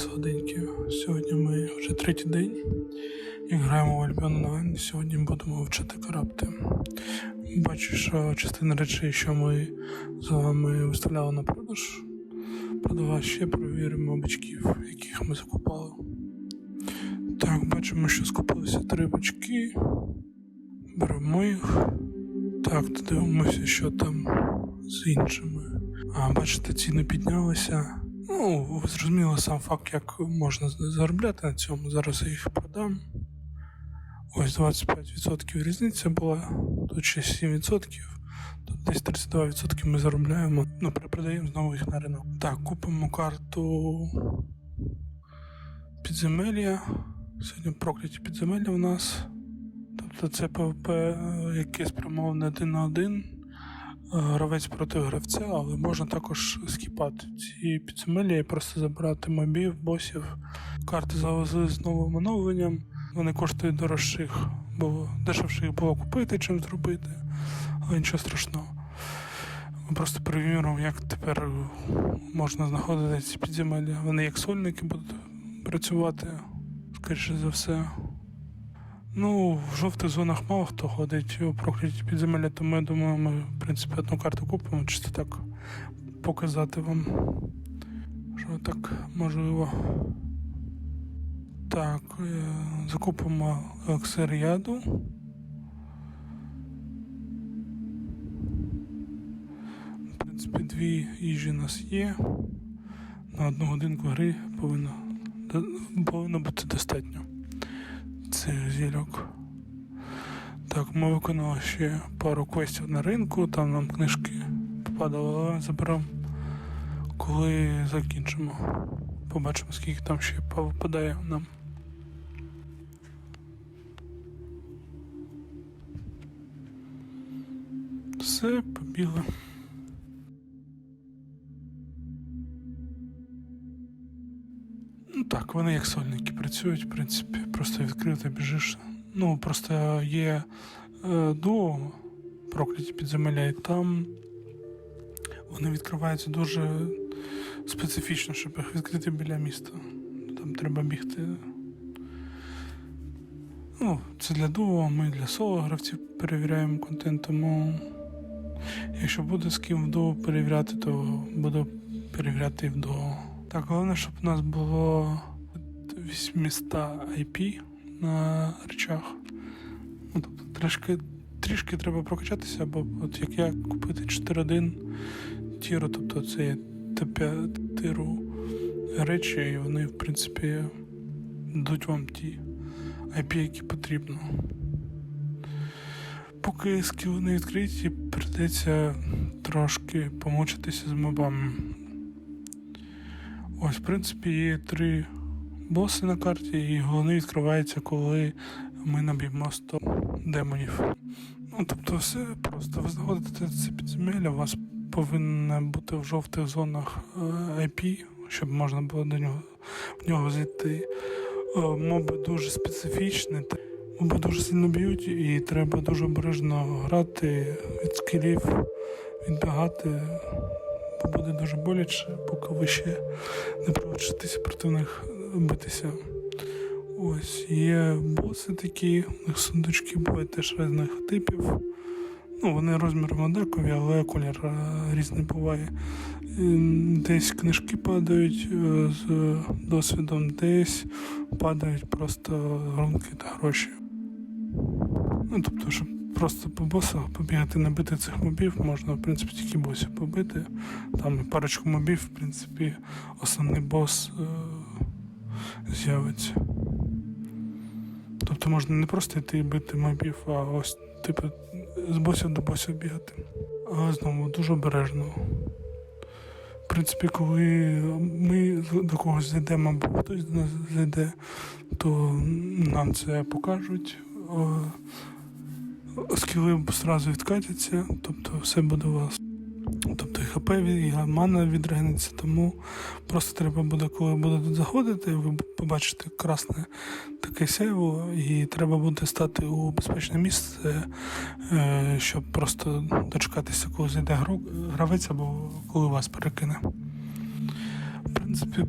солоденькі. Сьогодні ми вже третій день і граємо в Альбіон онлайн. Сьогодні будемо вчити карабти. Бачу, що частина речей, що ми з вами виставляли на продаж. Продавай ще перевіримо бичків, яких ми закупали. Так, бачимо, що скупилися три бички. Беремо їх. Так, дивимося, що там з іншими. А, бачите, ціни піднялися. Ну, ви зрозуміли сам факт, як можна заробляти на цьому. Зараз я їх продам. Ось 25% різниця була, тут ще 7%, тут десь 32% ми заробляємо. Ну, перепродаємо знову їх на ринок. Так, купимо карту підземелля. Сьогодні прокляті підземелля у нас. Тобто це ПВП, яке спрямоване один на один. Гравець проти гравця, але можна також скіпати ці підземелля і просто забирати мобів, босів. Карти завезли з новим оновленням. Вони коштують дорожчих, бо дешевше їх було купити, чим зробити, але нічого страшного. Просто перевіримо, як тепер можна знаходити ці підземелля. Вони як сольники будуть працювати, скоріше за все. Ну, в жовтих зонах мало хто ходить у прокляті підземелля, тому я думаю, ми, в принципі, одну карту купимо, чисто так показати вам, що так можливо. Так, е, закупимо елексир яду. В принципі, дві їжі у нас є. На одну годинку гри повинно, повинно бути достатньо цих зільок. Так, ми виконали ще пару квестів на ринку, там нам книжки попадали, заберемо, коли закінчимо. Побачимо, скільки там ще попадає нам. Все, побігли. Так, вони як сольники працюють, в принципі, просто відкрито біжиш. Ну, просто є е, дуо прокляті підземелля, і там вони відкриваються дуже специфічно, щоб їх відкрити біля міста. Там треба бігти. Ну, це для дуо, ми для соло гравців перевіряємо контент, тому якщо буде з ким в дуо перевіряти, то буду перевіряти і в дуо. Так, головне, щоб у нас було 800 IP на речах. Ну, тобто трішки, трішки треба прокачатися, бо от як я купити 4.1 тіру, тобто це є Т5 тиру речі, і вони, в принципі, дадуть вам ті IP, які потрібно. Поки скіли не відкриті, прийдеться трошки помучитися з мобами. Ось, в принципі, є три боси на карті, і головний відкривається, коли ми наб'ємо 100 демонів. Ну, тобто, все просто ви знаходите це підземелля, у вас повинно бути в жовтих зонах е, IP, щоб можна було до нього в нього зайти. Е, Моби дуже специфічні, моби дуже сильно б'ють, і треба дуже обережно грати від скілів, відбігати, бо буде дуже боляче, поки ви ще не привчитися проти них битися. Ось є боси такі, у них сундучки бувають теж різних типів. Ну, вони розміром однакові, але колір е, різний буває. Десь книжки падають е, з досвідом, десь падають просто грунки та гроші. Ну, тобто, щоб просто по босах побігати, набити цих мобів, можна, в принципі, тільки босів побити. Там парочку мобів, в принципі, основний бос е, з'явиться. Тобто можна не просто йти і бити мобів, а ось, типу, з босів до босів бігати. Але знову дуже обережно. В принципі, коли ми до когось зайдемо, або хтось до нас зайде, то нам це покажуть. Скіли одразу відкатяться, тобто все буде у вас. Тобто і ХП і мана відрегнеться, тому просто треба буде, коли будете заходити, ви побачите красне таке сяйво, і треба буде стати у безпечне місце, е, щоб просто дочекатися, коли зайде гравець або коли вас перекине. В принципі,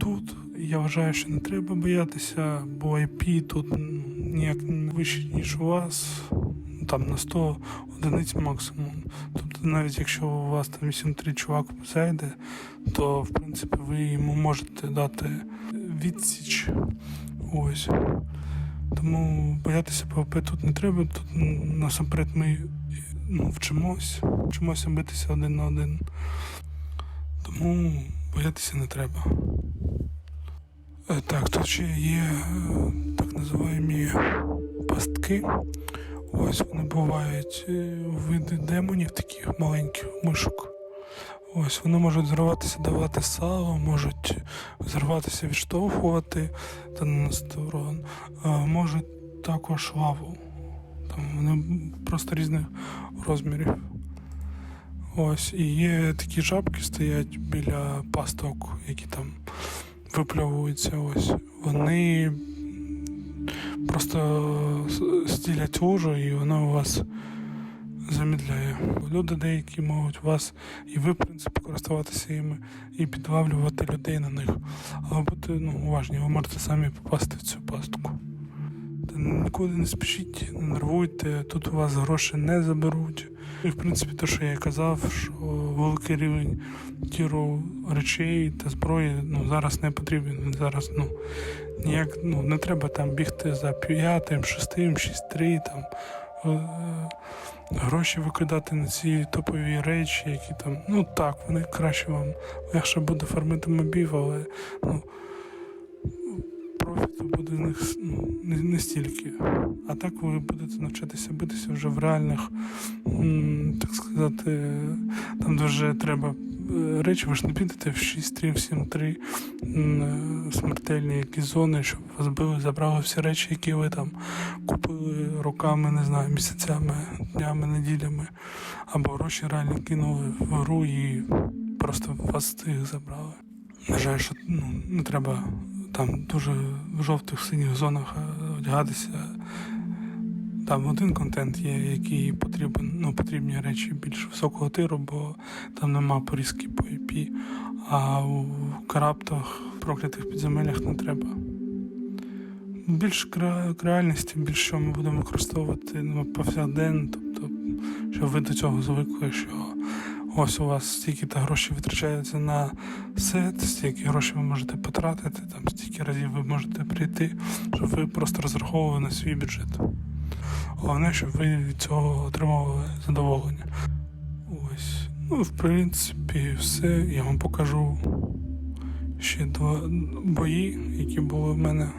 тут я вважаю, що не треба боятися, бо IP тут ніяк не вище, ніж у вас. Там на 100 одиниць максимум. Тобто навіть якщо у вас там 8-3 чувак зайде, то в принципі ви йому можете дати відсіч. Ось. Тому боятися ПВП тут не треба. Тут насамперед ми ну, вчимось, вчимося битися один на один. Тому боятися не треба. Е, Так, тут ще є е, так називаємо пастки. Ось вони бувають е, види демонів, таких маленьких мишок. Ось вони можуть зриватися, давати сало, можуть зриватися, відштовхувати та наносити урон. Можуть також лаву. Там вони просто різних розмірів. Ось, і є такі жабки стоять біля пасток, які там випльовуються. Ось. Вони просто стілять ужу і воно у вас замідляє. Люди деякі можуть вас і ви, в принципі, користуватися їми і підлавлювати людей на них. Але бути ну, уважні, ви можете самі попасти в цю пастку. Нікуди не спішіть, не нервуйте, тут у вас гроші не заберуть. І в принципі, те, що я казав, що великий рівень тіру речей та зброї ну, зараз не потрібен. Зараз ну, ніяк ну, не треба там бігти за п'ятим, шестим, шість-три, там е, гроші викидати на ці топові речі, які там. Ну так, вони краще вам легше буде фармити мобів, але ну, профіту буде них ну, не, не стільки. А так ви будете навчатися битися вже в реальних, так сказати, там де вже треба е, речі, ви ж не підете в 6-3, в 7-3 е, смертельні якісь зони, щоб вас били, забрали всі речі, які ви там купили роками, не знаю, місяцями, днями, неділями, або гроші реально кинули в гру і просто вас їх забрали. На жаль, що ну, не треба там дуже в жовтих синіх зонах е, одягатися. Там один контент є, який потрібен, ну, потрібні речі більш високого тиру, бо там нема порізки по IP, а у караптах, проклятих підземеллях не треба. Більш реальності, більш що ми будемо використовувати ну, повсякденно, тобто, що ви до цього звикли, що ось у вас стільки та гроші витрачаються на сет, стільки грошей ви можете потратити, там стільки разів ви можете прийти, щоб ви просто розраховували на свій бюджет. Головне, щоб ви від цього отримували задоволення. Ось. Ну, в принципі, все. Я вам покажу ще два бої, які були в мене.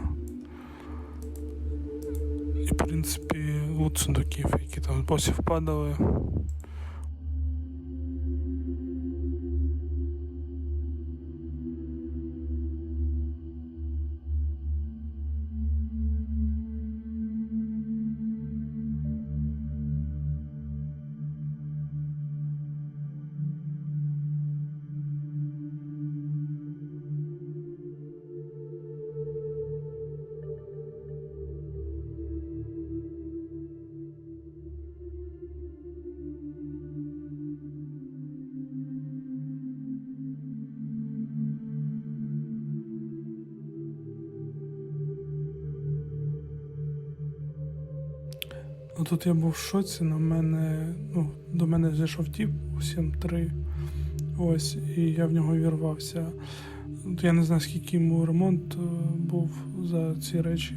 І, в принципі, лут сундуків, які там з босів падали. Ну, тут я був в шоці, на мене, ну, до мене зайшов тіп у 7-3. Ось, і я в нього вірвався. Я не знаю, скільки йому ремонт е, був за ці речі,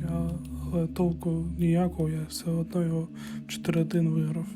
але толку ніякого, я все одно його 4-1 виграв.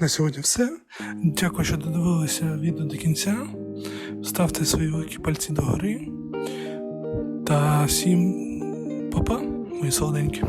На сьогодні все. Дякую, що додивилися відео до кінця. Ставте свої великі пальці догори. Та всім па-па. мої солоденькі.